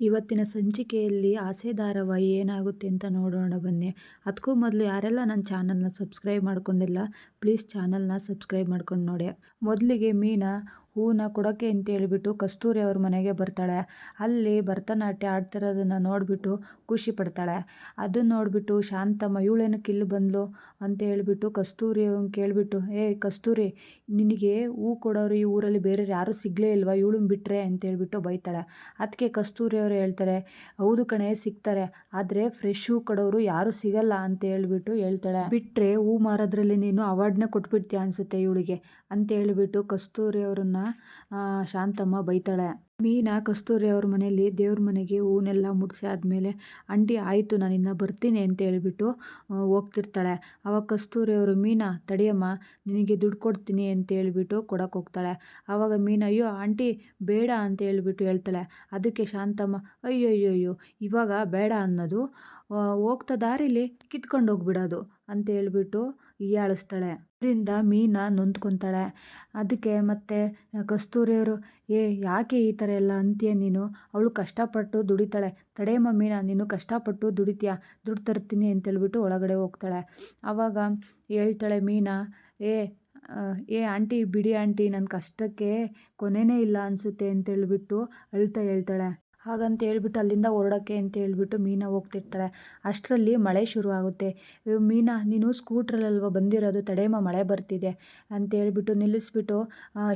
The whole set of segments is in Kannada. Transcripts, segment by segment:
ಇವತ್ತಿನ ಸಂಚಿಕೆಯಲ್ಲಿ ಆಸೆ ಧಾರಾವಾಹಿ ಏನಾಗುತ್ತೆ ಅಂತ ನೋಡೋಣ ಬನ್ನಿ. ಅದಕ್ಕೂ ಮೊದಲು ಯಾರೆಲ್ಲ ನನ್ನ ಚಾನಲ್ನ ಸಬ್ಸ್ಕ್ರೈಬ್ ಮಾಡ್ಕೊಂಡಿಲ್ಲ, ಪ್ಲೀಸ್ ಚಾನಲ್ನ ಸಬ್ಸ್ಕ್ರೈಬ್ ಮಾಡ್ಕೊಂಡು ನೋಡಿ. ಮೊದಲಿಗೆ ಮೀನಾ ಹೂವನ್ನ ಕೊಡೋಕ್ಕೆ ಅಂತ ಹೇಳಿಬಿಟ್ಟು ಕಸ್ತೂರಿ ಅವ್ರ ಮನೆಗೆ ಬರ್ತಾಳೆ. ಅಲ್ಲಿ ಭರತನಾಟ್ಯ ಆಡ್ತಿರೋದನ್ನು ನೋಡಿಬಿಟ್ಟು ಖುಷಿ ಪಡ್ತಾಳೆ. ಅದನ್ನ ನೋಡಿಬಿಟ್ಟು ಶಾಂತಮ್ಮ ಇವಳೇನಕ್ಕೆ ಇಲ್ಲಿ ಬಂದ್ಲು? ಅಂತ ಹೇಳಿಬಿಟ್ಟು ಕಸ್ತೂರಿ ಕೇಳಿಬಿಟ್ಟು, ಏ ಕಸ್ತೂರಿ, ನಿನಗೆ ಹೂ ಕೊಡೋರು ಈ ಊರಲ್ಲಿ ಬೇರೆ ಯಾರೂ ಸಿಗಲೇ ಇಲ್ವಾ? ಇವಳನ್ನ ಬಿಟ್ಟರೆ ಅಂತ ಹೇಳಿಬಿಟ್ಟು ಬೈತಾಳೆ. ಅದಕ್ಕೆ ಕಸ್ತೂರಿ ಅವರು ಹೇಳ್ತಾರೆ, ಹೌದು ಕಣೆ, ಸಿಗ್ತಾರೆ. ಆದರೆ ಫ್ರೆಶ್ ಹೂ ಕೊಡೋರು ಯಾರೂ ಸಿಗಲ್ಲ ಅಂತ ಹೇಳಿಬಿಟ್ಟು ಹೇಳ್ತಾಳೆ. ಬಿಟ್ಟರೆ ಹೂ ಮಾರೋದ್ರಲ್ಲಿ ನೀನು ಅವಾರ್ಡ್ನೇ ಕೊಟ್ಬಿಡ್ತೀಯ ಅನಿಸುತ್ತೆ ಇವಳಿಗೆ ಅಂತ ಹೇಳಿಬಿಟ್ಟು ಕಸ್ತೂರಿ ಅವ್ರನ್ನ ಶಾಂತಮ್ಮ ಬೈತಾಳೆ. ಮೀನಾ ಕಸ್ತೂರಿ ಅವ್ರ ಮನೆಯಲ್ಲಿ ದೇವ್ರ ಮನೆಗೆ ಹೂನೆಲ್ಲ ಮುಡಿಸಿ ಆದಮೇಲೆ ಅಂಟಿ, ಆಯಿತು ನಾನಿನ್ನ ಬರ್ತೀನಿ ಅಂತ ಹೇಳಿಬಿಟ್ಟು ಹೋಗ್ತಿರ್ತಾಳೆ. ಆವಾಗ ಕಸ್ತೂರಿ ಅವರು, ಮೀನಾ, ತಡಿಯಮ್ಮ, ನಿನಗೆ ದುಡ್ಡು ಕೊಡ್ತೀನಿ ಅಂತ ಹೇಳಿಬಿಟ್ಟು ಕೊಡಕ್ಕೆ ಹೋಗ್ತಾಳೆ. ಆವಾಗ ಮೀನಾ, ಅಯ್ಯೋ, ಆಂಟಿ, ಬೇಡ ಅಂತ ಹೇಳ್ಬಿಟ್ಟು ಹೇಳ್ತಾಳೆ. ಅದಕ್ಕೆ ಶಾಂತಮ್ಮ ಅಯ್ಯೋ ಅಯ್ಯೋ ಅಯ್ಯೋ ಇವಾಗ ಬೇಡ ಅನ್ನೋದು ಹೋಗ್ತಾ ದಾರಿಲಿ ಕಿತ್ಕೊಂಡು ಹೋಗ್ಬಿಡೋದು ಅಂತ ಹೇಳ್ಬಿಟ್ಟು ಹೀಯಾಳಿಸ್ತಾಳೆ. ಅದರಿಂದ ಮೀನಾ ನೊಂದ್ಕೊತಾಳೆ. ಅದಕ್ಕೆ ಮತ್ತೆ ಕಸ್ತೂರಿಯವರು, ಏ, ಯಾಕೆ ಈ ಥರ ಎಲ್ಲ ಅಂತೀಯ ನೀನು? ಅವಳು ಕಷ್ಟಪಟ್ಟು ದುಡಿತಾಳೆ. ತಡೆಯಮ್ಮ ಮೀನಾ ನೀನು ಕಷ್ಟಪಟ್ಟು ದುಡಿತೀಯ? ದುಡ್ಡು ತರ್ತೀನಿ ಅಂತೇಳ್ಬಿಟ್ಟು ಒಳಗಡೆ ಹೋಗ್ತಾಳೆ. ಆವಾಗ ಹೇಳ್ತಾಳೆ ಮೀನಾ, ಏ ಏ, ಆಂಟಿ, ಬಿಡಿ ಆಂಟಿ ನನ್ನ ಕಷ್ಟಕ್ಕೆ ಕೊನೆಯೇ ಇಲ್ಲ ಅನಿಸುತ್ತೆ ಅಂತೇಳ್ಬಿಟ್ಟು ಅಳ್ತಾ ಹೇಳ್ತಾಳೆ. ಹಾಗಂತ ಹೇಳ್ಬಿಟ್ಟು ಅಲ್ಲಿಂದ ಹೊರಡೋಕ್ಕೆ ಅಂತ ಹೇಳ್ಬಿಟ್ಟು ಮೀನಾ ಹೋಗ್ತಿರ್ತಾರೆ. ಅಷ್ಟರಲ್ಲಿ ಮಳೆ ಶುರು ಆಗುತ್ತೆ ಮೀನಾ, ನೀನು ಸ್ಕೂಟ್ರಲ್ಲಲ್ವ ಬಂದಿರೋದು? ತಡೆಯಮ್ಮ, ಮಳೆ ಬರ್ತಿದೆ ಅಂತ ಹೇಳ್ಬಿಟ್ಟು ನಿಲ್ಲಿಸ್ಬಿಟ್ಟು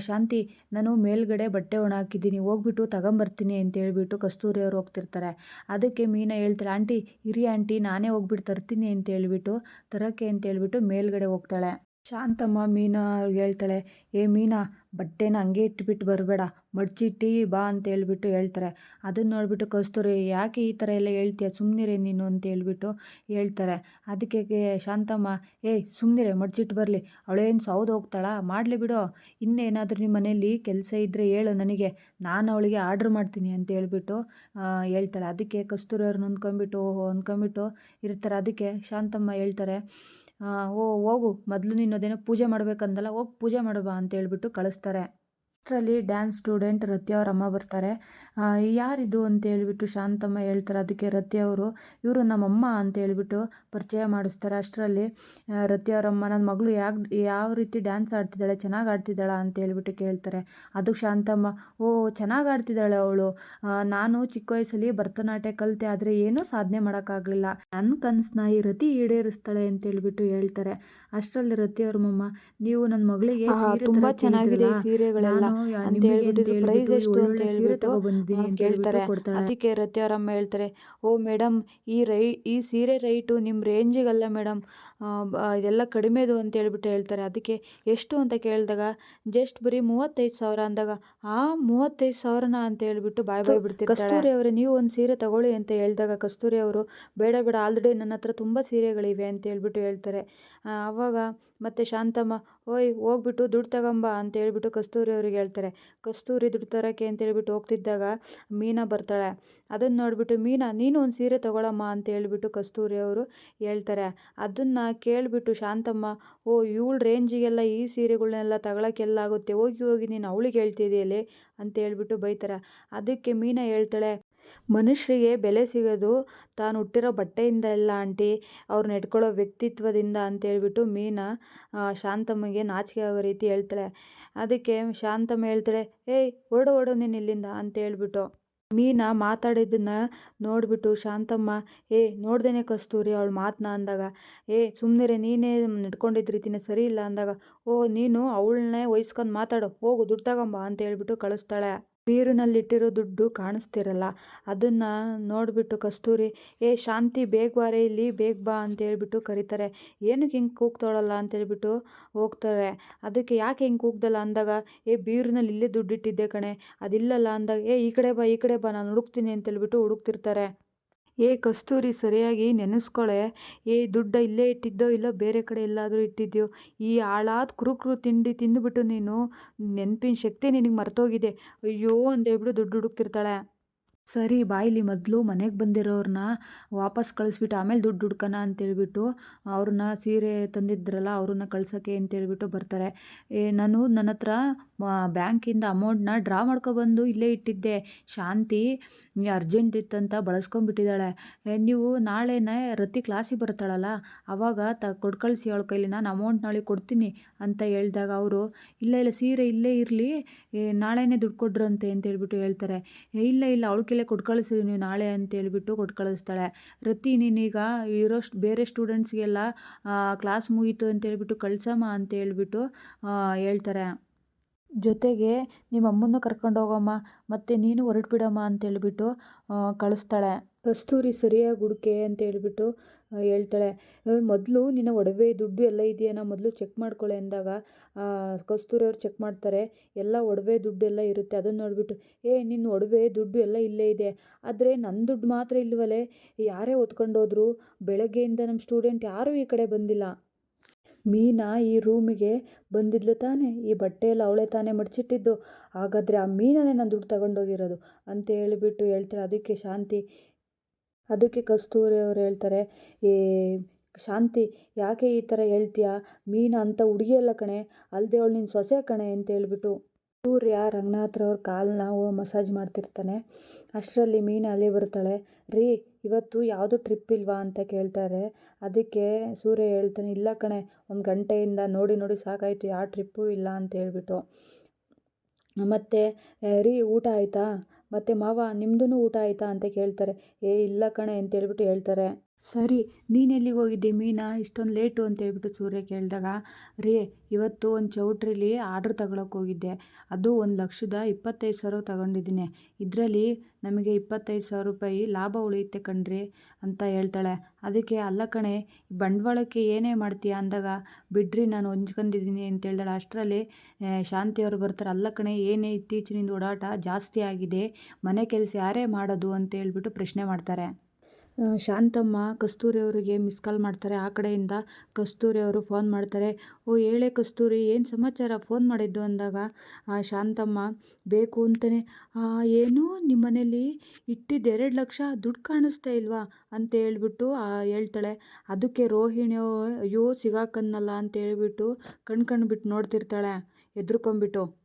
ಶಾಂತಿ, ನಾನು ಮೇಲ್ಗಡೆ ಬಟ್ಟೆ ಒಣ ಹಾಕಿದ್ದೀನಿ, ಹೋಗ್ಬಿಟ್ಟು ತಗೊಂಬರ್ತೀನಿ ಅಂತ ಹೇಳ್ಬಿಟ್ಟು ಕಸ್ತೂರಿ ಅವರು ಹೋಗ್ತಿರ್ತಾರೆ. ಅದಕ್ಕೆ ಮೀನಾ ಹೇಳ್ತಾಳೆ, ಆಂಟಿ, ಇರಿ ಆಂಟಿ, ನಾನೇ ಹೋಗ್ಬಿಟ್ಟು ತರ್ತೀನಿ ಅಂತ ಹೇಳ್ಬಿಟ್ಟು, ತರೋಕ್ಕೆ ಅಂತ ಹೇಳ್ಬಿಟ್ಟು ಮೇಲ್ಗಡೆ ಹೋಗ್ತಾಳೆ. ಶಾಂತಮ್ಮ ಮೀನಾ ಹೇಳ್ತಾಳೆ, ಏ ಮೀನಾ, ಬಟ್ಟೆನ ಹಂಗೆ ಇಟ್ಬಿಟ್ಟು ಬರಬೇಡ, ಮಡ್ಚಿಟ್ಟು ಬಾ ಅಂತ ಹೇಳ್ಬಿಟ್ಟು ಹೇಳ್ತಾರೆ. ಅದನ್ನು ನೋಡಿಬಿಟ್ಟು ಕಸ್ತೂರಿ, ಯಾಕೆ ಈ ಥರ ಎಲ್ಲ ಹೇಳ್ತೀಯ? ಸುಮ್ಮನಿರೆ ನೀನು ಅಂತ ಹೇಳ್ಬಿಟ್ಟು ಹೇಳ್ತಾರೆ. ಅದಕ್ಕೆ ಶಾಂತಮ್ಮ ಏಯ್ ಸುಮ್ಮನಿರೆ ಮಡ್ಚಿಟ್ಟು ಬರಲಿ. ಅವಳೇನು ಸೌದು ಹೋಗ್ತಾಳಾ? ಮಾಡಲಿ ಬಿಡು. ಇನ್ನೇನಾದರೂ ನಿಮ್ಮ ಮನೇಲಿ ಕೆಲಸ ಇದ್ದರೆ ಹೇಳು ನನಗೆ. ನಾನು ಅವಳಿಗೆ ಆರ್ಡ್ರ್ ಮಾಡ್ತೀನಿ ಅಂತ ಹೇಳ್ಬಿಟ್ಟು ಹೇಳ್ತಾಳೆ. ಅದಕ್ಕೆ ಕಸ್ತೂರಿ ಅವ್ರನ್ನ ಅಂದ್ಕೊಂಬಿಟ್ಟು ಅಂದ್ಕೊಂಬಿಟ್ಟು ಇರ್ತಾರೆ. ಅದಕ್ಕೆ ಶಾಂತಮ್ಮ ಹೇಳ್ತಾರೆ ಓ ಹೋಗು ಮೊದಲು ನೀನು ಅದೇನೋ ಪೂಜೆ ಮಾಡಬೇಕಂದಲ್ಲ ಹೋಗಿ ಪೂಜೆ ಮಾಡು ಬಾ ಅಂತ ಹೇಳ್ಬಿಟ್ಟು ಕಳಿಸ್ತಾರೆ. ಅಷ್ಟರಲ್ಲಿ ಡ್ಯಾನ್ಸ್ ಸ್ಟೂಡೆಂಟ್ ರತಿ ಅವ್ರ ಅಮ್ಮ ಬರ್ತಾರೆ. ಯಾರಿದು ಅಂತ ಹೇಳ್ಬಿಟ್ಟು ಶಾಂತಮ್ಮ ಹೇಳ್ತಾರೆ. ಅದಕ್ಕೆ ರತಿ ಅವರು, ಇವರು ನಮ್ಮಮ್ಮ ಅಂತ ಹೇಳ್ಬಿಟ್ಟು ಪರಿಚಯ ಮಾಡಿಸ್ತಾರೆ ಅಷ್ಟರಲ್ಲಿ ರತಿ ಅವರಮ್ಮ ನನ್ನ ಮಗಳು ಯಾಕೆ, ಯಾವ ರೀತಿ ಡ್ಯಾನ್ಸ್ ಆಡ್ತಿದ್ದಾಳೆ, ಚೆನ್ನಾಗಿ ಆಡ್ತಿದ್ದಾಳೆ? ಅಂತ ಹೇಳ್ಬಿಟ್ಟು ಕೇಳ್ತಾರೆ. ಅದಕ್ಕೆ ಶಾಂತಮ್ಮ, ಓ, ಚೆನ್ನಾಗಿ ಆಡ್ತಿದ್ದಾಳೆ ಅವಳು. ನಾನು ಚಿಕ್ಕ ವಯಸ್ಸಲ್ಲಿ ಭರತನಾಟ್ಯ ಕಲಿತೆ, ಆದರೆ ಏನೂ ಸಾಧನೆ ಮಾಡೋಕ್ಕಾಗಲಿಲ್ಲ. ನನ್ನ ಕನಸನ್ನ ಈ ರತಿ ಈಡೇರಿಸ್ತಾಳೆ ಅಂತ ಹೇಳ್ಬಿಟ್ಟು ಹೇಳ್ತಾರೆ. ಅಷ್ಟರಲ್ಲಿ ರತಿ ಅವ್ರ ಮಮ್ಮ ನೀವು ನನ್ನ ಮಗಳಿಗೆ ಸೀರೆ ತುಂಬಾ ಚೆನ್ನಾಗಿದೆ ಸೀರೆಗಳೆಲ್ಲ ಅಂತ ಹೇಳ್ಬಿಟ್ಟು ಪ್ರೈಸ್ ಎಷ್ಟು ಅಂತ ಹೇಳ್ಬಿಟ್ಟು ಕೇಳ್ತಾರೆ. ಅದಕ್ಕೆ ರತ್ಯಾರಮ್ಮ ಹೇಳ್ತಾರೆ ಓ ಮೇಡಮ್ ಈ ರೈ ಈ ಸೀರೆ ರೈಟು ನಿಮ್ಮ ರೇಂಜಿಗಲ್ಲ ಮೇಡಮ್ ಇದೆಲ್ಲ ಕಡಿಮೆದು ಅಂತ ಹೇಳ್ಬಿಟ್ಟು ಹೇಳ್ತಾರೆ. ಅದಕ್ಕೆ ಎಷ್ಟು ಅಂತ ಕೇಳಿದಾಗ ಜಸ್ಟ್ ಬರೀ ಮೂವತ್ತೈದು ಸಾವಿರ ಅಂದಾಗ ಆ ಮೂವತ್ತೈದು ಸಾವಿರನ ಅಂತ ಹೇಳ್ಬಿಟ್ಟು ಬಾಯ್ ಬಾಯ್ ಬಿಡ್ತೀವಿ ಕಸ್ತೂರಿ ಅವರೇ ನೀವು ಒಂದು ಸೀರೆ ತಗೊಳ್ಳಿ ಅಂತ ಹೇಳಿದಾಗ ಕಸ್ತೂರಿ ಅವರು ಬೇಡ ಬೇಡ ಆಲ್ರೆಡಿ ನನ್ನ ಹತ್ರ ತುಂಬ ಸೀರೆಗಳಿವೆ ಅಂತ ಹೇಳ್ಬಿಟ್ಟು ಹೇಳ್ತಾರೆ. ಆವಾಗ ಮತ್ತೆ ಶಾಂತಮ್ಮ, ಓಯ್, ಹೋಗ್ಬಿಟ್ಟು ದುಡ್ಡು ತಗೊಂಬ ಅಂತ ಹೇಳ್ಬಿಟ್ಟು ಕಸ್ತೂರಿ ಅವ್ರಿಗೆ ಹೇಳ್ತಾರೆ. ಕಸ್ತೂರಿ ದುಡ್ಡು ತರೋಕ್ಕೆ ಅಂತ ಹೇಳ್ಬಿಟ್ಟು ಹೋಗ್ತಿದ್ದಾಗ ಮೀನಾ ಬರ್ತಾಳೆ. ಅದನ್ನು ನೋಡಿಬಿಟ್ಟು, ಮೀನಾ, ನೀನು ಒಂದು ಸೀರೆ ತಗೊಳಮ್ಮ ಅಂತ ಹೇಳ್ಬಿಟ್ಟು ಕಸ್ತೂರಿ ಅವರು ಹೇಳ್ತಾರೆ. ಅದನ್ನು ಕೇಳಿಬಿಟ್ಟು ಶಾಂತಮ್ಮ, ಓ, ಇವಳ ರೇಂಜಿಗೆಲ್ಲ ಈ ಸೀರೆಗಳನ್ನೆಲ್ಲ ತಗೊಳಕ್ಕೆಲ್ಲ ಆಗುತ್ತೆ, ಹೋಗಿ ಹೋಗಿ ನೀನು ಅವಳಿಗೆ ಹೇಳ್ತಿದೆಯಲ್ಲೇ ಅಂತ ಹೇಳ್ಬಿಟ್ಟು ಬೈತಾರೆ. ಅದಕ್ಕೆ ಮೀನಾ ಹೇಳ್ತಾಳೆ ಮನುಷ್ಯರಿಗೆ ಬೆಲೆ ಸಿಗೋದು ತಾನು ಹುಟ್ಟಿರೋ ಬಟ್ಟೆಯಿಂದ ಇಲ್ಲ ಆಂಟಿ. ಅವ್ರು ನೆಡ್ಕೊಳ್ಳೋ ವ್ಯಕ್ತಿತ್ವದಿಂದ ಅಂತೇಳ್ಬಿಟ್ಟು ಮೀನಾ ಶಾಂತಮ್ಮಗೆ ನಾಚಿಕೆ ಆಗೋ ರೀತಿ ಹೇಳ್ತಾಳೆ. ಅದಕ್ಕೆ ಶಾಂತಮ್ಮ ಹೇಳ್ತಾಳೆ, ಏಯ್, ಹೊರಡು ಹೊರಡು ನೀನು ಇಲ್ಲಿಂದ ಅಂತ ಹೇಳ್ಬಿಟ್ಟು ಮೀನಾ ಮಾತಾಡಿದ್ದನ್ನ ನೋಡಿಬಿಟ್ಟು ಶಾಂತಮ್ಮ, ಏ, ನೋಡ್ದೇನೆ ಕಸ್ತೂರಿ ಅವಳು ಮಾತನ್ನ ಅಂದಾಗ. ಏ ಸುಮ್ಮನೆ ನೀನೇ ನಡ್ಕೊಂಡಿದ್ದ ರೀತಿನೇ ಸರಿ ಇಲ್ಲ ಅಂದಾಗ. ಓ, ನೀನು ಅವಳನ್ನೇ ವಹಿಸ್ಕೊಂಡು ಮಾತಾಡು, ಹೋಗು, ದುಡ್ಡು ತಗೊಂಬ ಅಂತ ಹೇಳ್ಬಿಟ್ಟು ಕಳಿಸ್ತಾಳೆ. ಬೀರಿನಲ್ಲಿಟ್ಟಿರೋ ದುಡ್ಡು ಕಾಣಿಸ್ತಿರಲ್ಲ. ಅದನ್ನು ನೋಡಿಬಿಟ್ಟು ಕಸ್ತೂರಿ, ಏ ಶಾಂತಿ, ಬೇಗ ಬಾರೆ ಇಲ್ಲಿ, ಬೇಗ ಬಾ ಅಂತ ಹೇಳ್ಬಿಟ್ಟು ಕರೀತಾರೆ. ಏನಕ್ಕೆ ಹಿಂಗೆ ಕೂಗ್ತಾಳಲ್ಲ ಅಂತೇಳ್ಬಿಟ್ಟು ಹೋಗ್ತಾರೆ. ಅದಕ್ಕೆ ಯಾಕೆ ಹಿಂಗೆ ಕೂಗ್ದಲ್ಲ ಅಂದಾಗ, ಏ ಬೀರಿನಲ್ಲಿ ಇಲ್ಲೇ ದುಡ್ಡು ಇಟ್ಟಿದ್ದೆ ಕಣೆ, ಅದಿಲ್ಲಲ್ಲ ಅಂದಾಗ, ಏ ಈ ಕಡೆ ಬಾ, ಈ ಕಡೆ ಬಾ, ನಾನು ಹುಡುಕ್ತೀನಿ ಅಂತೇಳ್ಬಿಟ್ಟು ಹುಡುಕ್ತಿರ್ತಾರೆ. ಏ ಕಸ್ತೂರಿ, ಸರಿಯಾಗಿ ನೆನೆಸ್ಕೊಳೆ. ಏ, ದುಡ್ಡ ಇಲ್ಲೇ ಇಟ್ಟಿದ್ದೋ ಇಲ್ಲ ಬೇರೆ ಕಡೆ ಎಲ್ಲಾದರೂ ಇಟ್ಟಿದ್ಯೋ? ಈ ಹಾಳಾದ ಕುರುಕುರು ತಿಂಡಿ ತಿಂದುಬಿಟ್ಟು ನೀನು. ನೆನಪಿನ ಶಕ್ತಿ ನಿನಗೆ ಮರೆತೋಗಿದೆ. ಅಯ್ಯೋ ಅಂತ ಹೇಳ್ಬಿಟ್ಟು ದುಡ್ಡು ಹುಡುಕ್ತಿರ್ತಾಳೆ. ಸರಿ, ಬಾಯಿಲಿ ಮೊದಲು ಮನೆಗೆ ಬಂದಿರೋರನ್ನ ವಾಪಸ್ ಕಳಿಸ್ಬಿಟ್ಟು ಆಮೇಲೆ ದುಡ್ಡು ಹುಡ್ಕೋಣ ಅಂತೇಳ್ಬಿಟ್ಟು ಅವ್ರನ್ನ ಸೀರೆ ತಂದಿದ್ರಲ್ಲ, ಅವ್ರನ್ನ ಕಳ್ಸೋಕ್ಕೆ ಅಂತೇಳ್ಬಿಟ್ಟು ಬರ್ತಾರೆ. ಏ, ನಾನು ನನ್ನ ಹತ್ರ ಬ್ಯಾಂಕಿಂದ ಅಮೌಂಟ್ನ ಡ್ರಾ ಮಾಡ್ಕೊಬಂದು ಇಲ್ಲೇ ಇಟ್ಟಿದ್ದೆ. ಶಾಂತಿ ಅರ್ಜೆಂಟ್ ಇತ್ತಂತ ಬಳಸ್ಕೊಂಬಿಟ್ಟಿದ್ದಾಳೆ ನೀವು ನಾಳೆನೇ ರತಿ ಕ್ಲಾಸಿಗೆ ಬರ್ತಾಳಲ್ಲ ಆವಾಗ ತ ಕೊಟ್ಟು ಕಳಿಸಿ ಅವಳ ಕೈಲಿ, ನಾನು ಅಮೌಂಟ್ ನಾಳೆ ಕೊಡ್ತೀನಿ ಅಂತ ಹೇಳಿದಾಗ ಅವರು, ಇಲ್ಲ ಇಲ್ಲ, ಸೀರೆ ಇಲ್ಲೇ ಇರಲಿ ನಾಳೆನೇ ದುಡ್ಡು ಕೊಡ್ರಂತೆ ಅಂತ ಹೇಳ್ಬಿಟ್ಟು ಹೇಳ್ತಾರೆ ಇಲ್ಲ ಇಲ್ಲ, ಅವಳ ಕೈಲೇ ಕೊಟ್ಟು ಕಳಿಸ್ರಿ ನೀವು ನಾಳೆ ಅಂತ ಹೇಳಿಬಿಟ್ಟು ಕೊಟ್ಟು ಕಳಿಸ್ತಾಳೆ ರತಿ, ನೀನೀಗ ಇರೋಷ್ಟು, ಬೇರೆ ಸ್ಟೂಡೆಂಟ್ಸ್ಗೆಲ್ಲ ಕ್ಲಾಸ್ ಮುಗೀತು ಅಂತ ಹೇಳಿಬಿಟ್ಟು ಕಳ್ಸಮ್ಮ ಅಂತ ಹೇಳಿಬಿಟ್ಟು ಹೇಳ್ತಾರೆ. ಜೊತೆಗೆ ನಿಮ್ಮ ಅಮ್ಮನ್ನು ಕರ್ಕೊಂಡು ಹೋಗಮ್ಮ, ಮತ್ತು ನೀನು ಹೊರಟ್ಬಿಡಮ್ಮ ಅಂತ ಹೇಳಿಬಿಟ್ಟು ಕಳಿಸ್ತಾಳೆ. ಕಸ್ತೂರಿ ಸರಿಯಾಗಿ ಹುಡುಕೆ ಅಂತ ಹೇಳ್ಬಿಟ್ಟು ಹೇಳ್ತಾಳೆ ಮೊದಲು ನಿನ್ನ ಒಡವೆ ದುಡ್ಡು ಎಲ್ಲ ಇದೆಯೇನೋ ಮೊದಲು ಚೆಕ್ ಮಾಡ್ಕೊಳ್ಳಿ ಅಂದಾಗ ಕಸ್ತೂರಿ ಅವ್ರು ಚೆಕ್ ಮಾಡ್ತಾರೆ, ಎಲ್ಲ ಒಡವೆ ದುಡ್ಡು ಎಲ್ಲ ಇರುತ್ತೆ, ಅದನ್ನು ನೋಡಿಬಿಟ್ಟು, ಏ, ನಿನ್ನ ಒಡವೆ ದುಡ್ಡು ಎಲ್ಲ ಇಲ್ಲೇ ಇದೆ, ಆದರೆ ನನ್ನ ದುಡ್ಡು ಮಾತ್ರ ಇಲ್ಲವಲ್ಲೇ ಯಾರೇ ಹೊತ್ಕೊಂಡೋದ್ರು ಬೆಳಗ್ಗೆಯಿಂದ ನಮ್ಮ ಸ್ಟೂಡೆಂಟ್ ಯಾರೂ ಈ ಕಡೆ ಬಂದಿಲ್ಲ. ಮೀನಾ ಈ ರೂಮಿಗೆ ಬಂದಿದ್ಲು ತಾನೇ, ಈ ಬಟ್ಟೆ ಎಲ್ಲ ಅವಳೇ ತಾನೇ ಮಡಚಿಟ್ಟಿದ್ದು, ಹಾಗಾದರೆ ಆ ಮೀನನೇ ನಾನು ದುಡ್ಡು ತಗೊಂಡೋಗಿರೋದು ಅಂತ ಹೇಳಿಬಿಟ್ಟು ಹೇಳ್ತಾಳೆ. ಅದಕ್ಕೆ ಶಾಂತಿ ಅದಕ್ಕೆ ಕಸ್ತೂರಿ ಅವ್ರು ಹೇಳ್ತಾರೆ, ಏ, ಶಾಂತಿ, ಯಾಕೆ ಈ ಥರ ಹೇಳ್ತೀಯಾ? ಮೀನಾ ಅಂತ ಹುಡುಗಿ ಅಲ್ಲ ಕಣೆ ಅಲ್ಲದೆ ಅವಳು ನಿನ್ನ ಸೊಸೆ ಕಣೆ ಅಂತ ಹೇಳ್ಬಿಟ್ಟು ಸೂರ್ಯ ರಂಗನಾಥ್ರವ್ರ ಕಾಲನ್ನ ಮಸಾಜ್ ಮಾಡ್ತಿರ್ತಾನೆ. ಅಷ್ಟರಲ್ಲಿ ಮೀನು ಅಲ್ಲಿ ಬರ್ತಾಳೆ ರೀ, ಇವತ್ತು ಯಾವುದು ಟ್ರಿಪ್ ಇಲ್ವಾ? ಅಂತ ಕೇಳ್ತಾರೆ. ಅದಕ್ಕೆ ಸೂರ್ಯ ಹೇಳ್ತಾನೆ, ಇಲ್ಲ ಕಣೆ, ಒಂದು ಗಂಟೆಯಿಂದ ನೋಡಿ ನೋಡಿ ಸಾಕಾಯಿತು, ಯಾವ ಟ್ರಿಪ್ಪು ಇಲ್ಲ ಅಂತ ಹೇಳ್ಬಿಟ್ಟು. ಮತ್ತು ರೀ, ಊಟ ಆಯಿತಾ? ಮತ್ತು ಮಾವ ನಿಮ್ಮದೂ ಊಟ ಆಯಿತಾ ಅಂತ ಕೇಳ್ತಾರೆ. ಏ ಇಲ್ಲ ಕಣೆ ಅಂತ ಹೇಳ್ಬಿಟ್ಟು ಹೇಳ್ತಾರೆ. ಸರಿ ನೀನೆಲ್ಲಿಗೆ ಹೋಗಿದ್ದೆ ಮೀನಾ? ಇಷ್ಟೊಂದು ಲೇಟು ಅಂತ ಹೇಳ್ಬಿಟ್ಟು ಸೂರ್ಯ ಕೇಳಿದಾಗ, ರೀ, ಇವತ್ತು ಒಂದು ಚೌಟ್ರಿಲಿ ಆರ್ಡ್ರ್ ತಗೊಳಕ್ಕೆ ಹೋಗಿದ್ದೆ. ಅದು ಒಂದು ಲಕ್ಷದ ಇಪ್ಪತ್ತೈದು ಸಾವಿರ ತಗೊಂಡಿದ್ದೀನಿ. ಇದರಲ್ಲಿ ನಮಗೆ ಇಪ್ಪತ್ತೈದು ಸಾವಿರ ರೂಪಾಯಿ ಲಾಭ ಉಳಿಯುತ್ತೆ ಕಣ್ರಿ ಅಂತ ಹೇಳ್ತಾಳೆ. ಅದಕ್ಕೆ, ಅಲ್ಲ ಕಣೆ ಬಂಡವಾಳಕ್ಕೆ ಏನೇ ಮಾಡ್ತೀಯ? ಅಂದಾಗ, ಬಿಡ್ರಿ, ನಾನು ಹೊಂಚ್ಕೊಂಡಿದ್ದೀನಿ ಅಂತ ಹೇಳ್ದಾಳೆ ಅಷ್ಟರಲ್ಲಿ ಶಾಂತಿಯವರು ಬರ್ತಾರೆ. ಅಲ್ಲ ಕಣೆ, ಏನೇ ಇತ್ತೀಚಿನಿಂದ ಓಡಾಟ ಜಾಸ್ತಿ ಆಗಿದೆ, ಮನೆ ಕೆಲಸ ಯಾರೇ ಮಾಡೋದು? ಅಂತ ಹೇಳ್ಬಿಟ್ಟು ಪ್ರಶ್ನೆ ಮಾಡ್ತಾರೆ. ಶಾಂತಮ್ಮ ಕಸ್ತೂರಿ ಅವರಿಗೆ ಮಿಸ್ ಕಾಲ್ ಮಾಡ್ತಾರೆ. ಆ ಕಡೆಯಿಂದ ಕಸ್ತೂರಿ ಅವರು ಫೋನ್ ಮಾಡ್ತಾರೆ. ಓ, ಹೇಳೆ ಕಸ್ತೂರಿ, ಏನು ಸಮಾಚಾರ? ಫೋನ್ ಮಾಡಿದ್ದು ಅಂದಾಗ, ಆ ಶಾಂತಮ್ಮ, ಬೇಕು ಅಂತಲೇ ಏನು? ನಿಮ್ಮ ಮನೇಲಿ ಇಟ್ಟಿದ್ದು ಎರಡು ಲಕ್ಷ ದುಡ್ಡು ಕಾಣಿಸ್ತಾ ಇಲ್ವಾ? ಅಂತ ಹೇಳ್ಬಿಟ್ಟು ಹೇಳ್ತಾಳೆ. ಅದಕ್ಕೆ ರೋಹಿಣಿ ಅಯ್ಯೋ, ಸಿಗಾಕನ್ನಲ್ಲ ಅಂತ ಹೇಳ್ಬಿಟ್ಟು ಕಣ್ಕಂಡ್ಬಿಟ್ಟು ನೋಡ್ತಿರ್ತಾಳೆ. ಹೆದ್ರುಕೊಂಬಿಟ್ಟು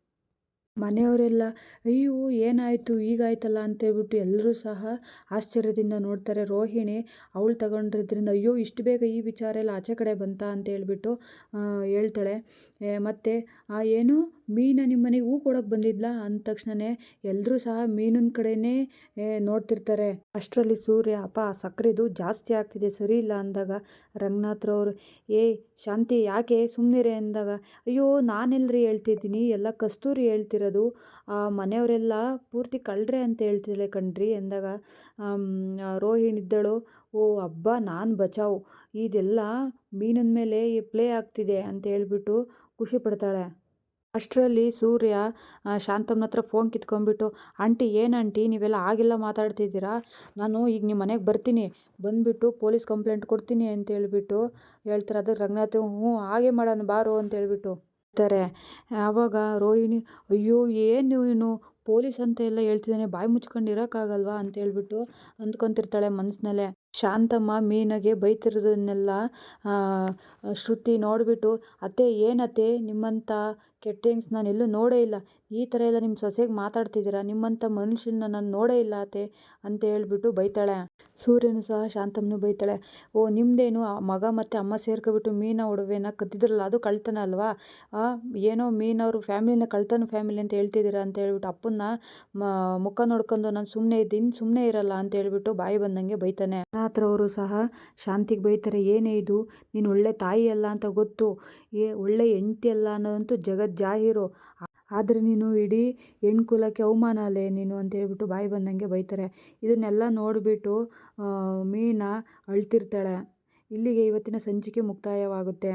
ಮನೆಯವರೆಲ್ಲ, ಅಯ್ಯೋ, ಏನಾಯಿತು? ಈಗಾಯ್ತಲ್ಲ? ಅಂತೇಳ್ಬಿಟ್ಟು ಎಲ್ಲರೂ ಸಹ ಆಶ್ಚರ್ಯದಿಂದ ನೋಡ್ತಾರೆ. ರೋಹಿಣಿ ಅವಳು ತಗೊಂಡಿರೋದ್ರಿಂದ, ಅಯ್ಯೋ, ಇಷ್ಟು ಬೇಗ ಈ ವಿಚಾರ ಎಲ್ಲ ಆಚೆ ಕಡೆ ಬಂತಾ? ಅಂತ ಹೇಳ್ಬಿಟ್ಟು ಹೇಳ್ತಾಳೆ. ಮತ್ತು ಏನು? ಮೀನ ನಿಮ್ಮ ಮನೆಗೆ ಹೂ ಕೊಡೋಕೆ ಬಂದಿದ್ಲ? ಅಂದ ತಕ್ಷಣವೇ ಎಲ್ಲರೂ ಸಹ ಮೀನಿನ ಕಡೆಯೇ ನೋಡ್ತಿರ್ತಾರೆ. ಅಷ್ಟರಲ್ಲಿ ಸೂರ್ಯ, ಅಪ್ಪ ಸಕ್ಕರೆದು ಜಾಸ್ತಿ ಆಗ್ತಿದೆ, ಸರಿ ಇಲ್ಲ ಅಂದಾಗ ರಂಗನಾಥ್ರವರು ಏ, ಶಾಂತಿ, ಯಾಕೆ ಸುಮ್ಮನಿರೆ ಅಂದಾಗ, ಅಯ್ಯೋ ನಾನೆಲ್ಲರಿ ಹೇಳ್ತಿದ್ದೀನಿ, ಎಲ್ಲ ಕಸ್ತೂರಿ ಹೇಳ್ತಿರೋದು. ಆ, ಮನೆಯವರೆಲ್ಲ ಪೂರ್ತಿ ಕಳ್ಳರೆ ಅಂತ ಹೇಳ್ತಿದ್ದಾಳೆ ಕಣ್ರಿ. ಅಂದಾಗ ರೋಹಿಣಿ ಇದ್ದಳು. ಓ ಹಬ್ಬ ನಾನು ಬಚಾವ್. ಇದೆಲ್ಲ ಮೀನಿನ ಮೇಲೆ ಪ್ಲೇ ಆಗ್ತಿದೆ ಅಂತ ಹೇಳ್ಬಿಟ್ಟು ಖುಷಿ ಪಡ್ತಾಳೆ. ಅಷ್ಟರಲ್ಲಿ ಸೂರ್ಯ ಶಾಂತಮ್ಮನ ಹತ್ರ ಫೋನ್ ಕಿತ್ಕೊಂಡ್ಬಿಟ್ಟು, ಆಂಟಿ, ಏನು ಆಂಟಿ? ನೀವೆಲ್ಲ ಆಗಿಲ್ಲ ಮಾತಾಡ್ತಿದ್ದೀರಾ? ನಾನು ಈಗ ನಿಮ್ಮ ಮನೆಗೆ ಬರ್ತೀನಿ. ಬಂದುಬಿಟ್ಟು ಪೊಲೀಸ್ ಕಂಪ್ಲೇಂಟ್ ಕೊಡ್ತೀನಿ ಅಂತ ಹೇಳ್ಬಿಟ್ಟು ಹೇಳ್ತಾರೆ. ಅದಕ್ಕೆ ರಂಗನಾಥ್, ಹ್ಞೂ, ಹಾಗೆ ಮಾಡೋಣ, ಬಾರೋ ಅಂತ ಹೇಳ್ಬಿಟ್ಟು. ಹೇಳ್ತಾರೆ. ಆವಾಗ ರೋಹಿಣಿ, ಅಯ್ಯೋ, ಏನು ಇವನು ಪೊಲೀಸ್ ಅಂತ ಎಲ್ಲ ಹೇಳ್ತಿದ್ದಾನೆ. ಬಾಯಿ ಮುಚ್ಕೊಂಡು ಇರೋಕ್ಕಾಗಲ್ವಾ? ಅಂತ ಹೇಳ್ಬಿಟ್ಟು ಅಂದ್ಕೊಂತಿರ್ತಾಳೆ ಮನಸ್ಸಿನಲ್ಲೇ ಶಾಂತಮ್ಮ ಮೀನಗೆ ಬೈತಿರೋದನ್ನೆಲ್ಲ ಶ್ರುತಿ ನೋಡಿಬಿಟ್ಟು, ಅತ್ತೆ ಏನತ್ತೆ ನಿಮ್ಮಂಥ ಕೆಟ್ಟ ಹೆಂಗ್ಸ್ ನಾನು ಎಲ್ಲೂ ನೋಡೇ ಇಲ್ಲ. ಈ ಥರ ಎಲ್ಲ ನಿಮ್ಮ ಸೊಸೆಗೆ ಮಾತಾಡ್ತಿದ್ದೀರಾ ನಿಮ್ಮಂಥ ಮನುಷ್ಯನ ನಾನು ನೋಡೇ ಇಲ್ಲ ಅಂತ ಹೇಳ್ಬಿಟ್ಟು ಬೈತಾಳೆ. ಸೂರ್ಯನು ಸಹ ಶಾಂತಮ್ಮನು ಬೈತಾಳೆ. ಓ ನಿಮ್ಮದೇನು ಮಗ ಮತ್ತು ಅಮ್ಮ ಸೇರ್ಕೊಬಿಟ್ಟು ಮೀನ ಒಡವೆನ ಕದ್ದಿದ್ರಲ್ಲ, ಅದು ಕಳ್ತನ ಅಲ್ವಾ? ಏನೋ ಮೀನವರು ಫ್ಯಾಮಿಲಿನ ಕಳ್ತನ ಫ್ಯಾಮಿಲಿ ಅಂತ ಹೇಳ್ತಿದ್ದೀರಾ ಅಂತ ಹೇಳ್ಬಿಟ್ಟು ಅಪ್ಪನ್ನ ಮುಖ ನೋಡ್ಕೊಂಡು ನಾನು ಸುಮ್ಮನೆ ಇದ್ದೀನಿ ಸುಮ್ಮನೆ ಇರಲ್ಲ ಅಂತ ಹೇಳ್ಬಿಟ್ಟು ಬಾಯಿ ಬಂದಂಗೆ ಬೈತಾನೆ. ಅವರು ಸಹ ಶಾಂತಿಗೆ ಬೈತಾರೆ, ಏನೇ ಇದು? ನೀನು ಒಳ್ಳೆ ತಾಯಿ ಅಲ್ಲ ಅಂತ ಗೊತ್ತು. ಏ, ಒಳ್ಳೆ ಹೆಂಡ್ತಿ ಅಲ್ಲ ಅನ್ನೋದಂತೂ ಜಗತ್ ಜಾಹೀರು ಆದರೆ ನೀನು ಇಡೀ ಹೆಣ್ಕುಲಕ್ಕೆ ಅವಮಾನ ಅಲ್ಲೇ ನೀನು ಅಂತ ಹೇಳ್ಬಿಟ್ಟು ಬಾಯಿ ಬಂದಂಗೆ ಬೈತಾರೆ. ಇದನ್ನೆಲ್ಲ ನೋಡಿಬಿಟ್ಟು ಮೀನಾ ಅಳ್ತಿರ್ತಾಳೆ. ಇಲ್ಲಿಗೆ ಇವತ್ತಿನ ಸಂಚಿಕೆ ಮುಕ್ತಾಯವಾಗುತ್ತೆ.